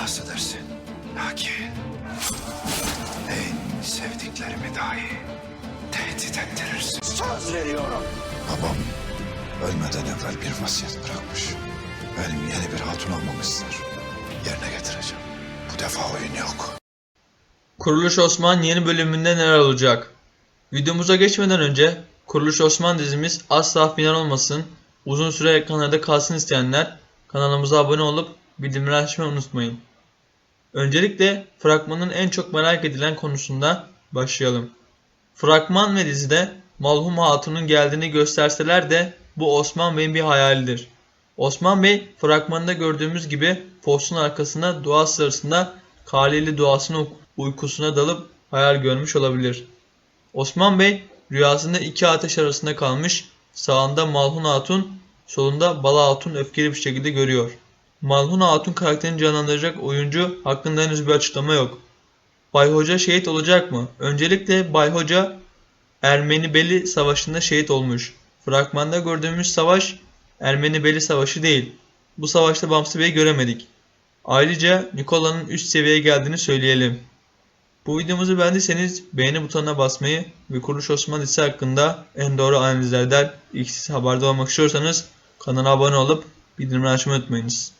bahsedersin. Lakin en sevdiklerimi dahi tehdit ettirirsin. Söz veriyorum. Babam ölmeden evvel bir vasiyet bırakmış. Benim yeni bir hatun almamı ister. Yerine getireceğim. Bu defa oyun yok. Kuruluş Osman yeni bölümünde neler olacak? Videomuza geçmeden önce Kuruluş Osman dizimiz asla final olmasın, uzun süre ekranlarda kalsın isteyenler kanalımıza abone olup bildirimleri açmayı unutmayın. Öncelikle fragmanın en çok merak edilen konusunda başlayalım. Fragman ve dizide Malhum Hatun'un geldiğini gösterseler de bu Osman Bey'in bir hayalidir. Osman Bey fragmanda gördüğümüz gibi postun arkasında dua sırasında Kaleli duasını uy- uykusuna dalıp hayal görmüş olabilir. Osman Bey rüyasında iki ateş arasında kalmış, sağında Malhun Hatun, solunda Bala Hatun öfkeli bir şekilde görüyor. Malhun Hatun karakterini canlandıracak oyuncu hakkında henüz bir açıklama yok. Bay Hoca şehit olacak mı? Öncelikle Bay Hoca Ermeni Beli Savaşı'nda şehit olmuş. Fragmanda gördüğümüz savaş Ermeni Beli Savaşı değil. Bu savaşta Bamsı Bey'i göremedik. Ayrıca Nikola'nın üst seviyeye geldiğini söyleyelim. Bu videomuzu beğendiyseniz beğeni butonuna basmayı ve Kuruluş Osman dizisi hakkında en doğru analizlerden ilk siz haberdar olmak istiyorsanız kanala abone olup bildirimleri açmayı unutmayınız.